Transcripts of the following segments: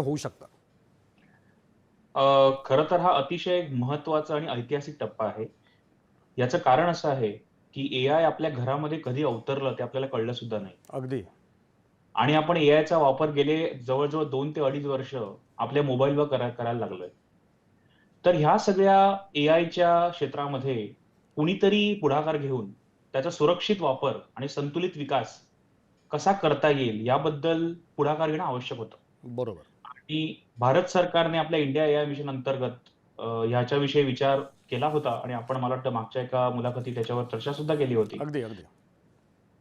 होऊ शकतं अ, खरं तर हा अतिशय महत्त्वाचा आणि ऐतिहासिक टप्पा आहे. याचं कारण असं आहे, की एआय आपल्या घरामध्ये कधी अवतरलं ते आपल्याला कळलं सुद्धा नाही. अगदी. आणि आपण एआयचा वापर गेले जवळ-जवळ 2 ते अडीच वर्ष आपल्या मोबाईलवर करा करायला लागलोय. तर ह्या सगळ्या एआयच्या क्षेत्रामध्ये कुणीतरी पुढाकार घेऊन त्याचा सुरक्षित वापर आणि संतुलित विकास कसा करता येईल याबद्दल पुढाकार घेणं आवश्यक होतं. बरोबर. आणि भारत सरकारने आपल्या इंडिया एआय मिशन अंतर्गत ह्याच्याविषयी विचार केला होता आणि आपण मला वाटतं मागच्या एका मुलाखतीत त्याच्यावर चर्चा सुद्धा केली होती. अगदी, अगदी.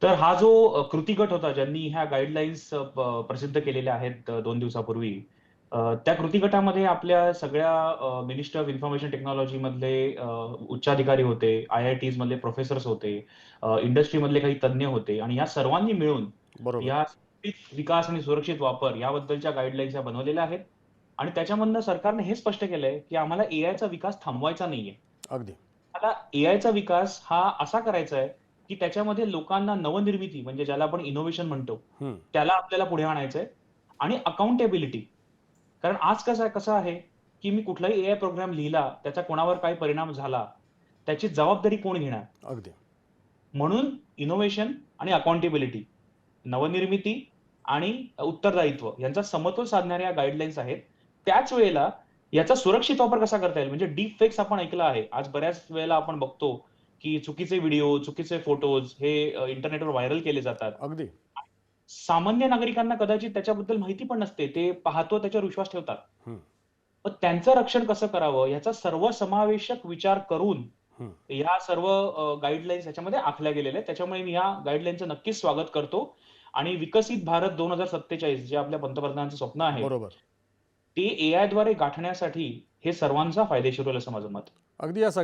तर हा जो कृती गट होता ज्यांनी ह्या गाईडलाईन्स प्रसिद्ध केलेल्या आहेत 2 दिवसापूर्वी. त्या कृती गटामध्ये आपल्या सगळ्या मिनिस्टर ऑफ इन्फॉर्मेशन टेक्नॉलॉजी मधले उच्चाधिकारी होते, आय-आय-टीज मधले प्रोफेसर्स होते, इंडस्ट्रीमधले काही तज्ञ होते आणि या सर्वांनी मिळून. या विकास आणि सुरक्षित वापर याबद्दलच्या गाईडलाईन्स बनवलेल्या आहेत. आणि त्याच्यामधनं सरकारने हे स्पष्ट केलंय, की आम्हाला एआयचा विकास थांबवायचा नाहीये. अगदी. आता एआयचा विकास हा असा करायचा आहे, की त्याच्यामध्ये लोकांना नवनिर्मिती म्हणजे ज्याला आपण इनोव्हेशन म्हणतो. त्याला आपल्याला पुढे आणायचंय आणि अकाउंटेबिलिटी. कारण आज कसं आहे कसं आहे, की मी कुठलाही एआय प्रोग्राम लिहिला, त्याचा कोणावर काय परिणाम झाला, त्याची जबाबदारी कोण घेणार? अगदी. म्हणून इनोव्हेशन आणि अकाउंटेबिलिटी, नवनिर्मिती आणि उत्तरदायित्व यांचा समतोल साधणाऱ्या गाईडलाईन्स आहेत. त्याच वेळेला याचा सुरक्षित वापर कसा करता येईल? म्हणजे डीप फेक्स आपण ऐकलं आहे. आज बऱ्याच वेळेला आपण बघतो, की चुकीचे व्हिडिओ, चुकीचे फोटोज हे इंटरनेटवर व्हायरल केले जातात. अगदी. सामान्य नागरिकांना कदाचित त्याच्याबद्दल माहिती पण नसते. ते पाहतो त्याच्यावर विश्वास ठेवतात. मग त्यांचं रक्षण कसं करावं याचा सर्वसमावेशक विचार करून ह्या सर्व गाईडलाईन्स ह्याच्यामध्ये आखल्या गेलेल्या आहेत. त्याच्यामुळे मी या गाईडलाईनचं नक्कीच स्वागत करतो आणि विकसित भारत 2047 जे आपल्या पंतप्रधानांचं स्वप्न आहे, बरोबर. ते एआयद्वारे गाठण्यासाठी हे सर्वांचा फायदेशीर होईल असं माझं मत. अगदी या सगळ्या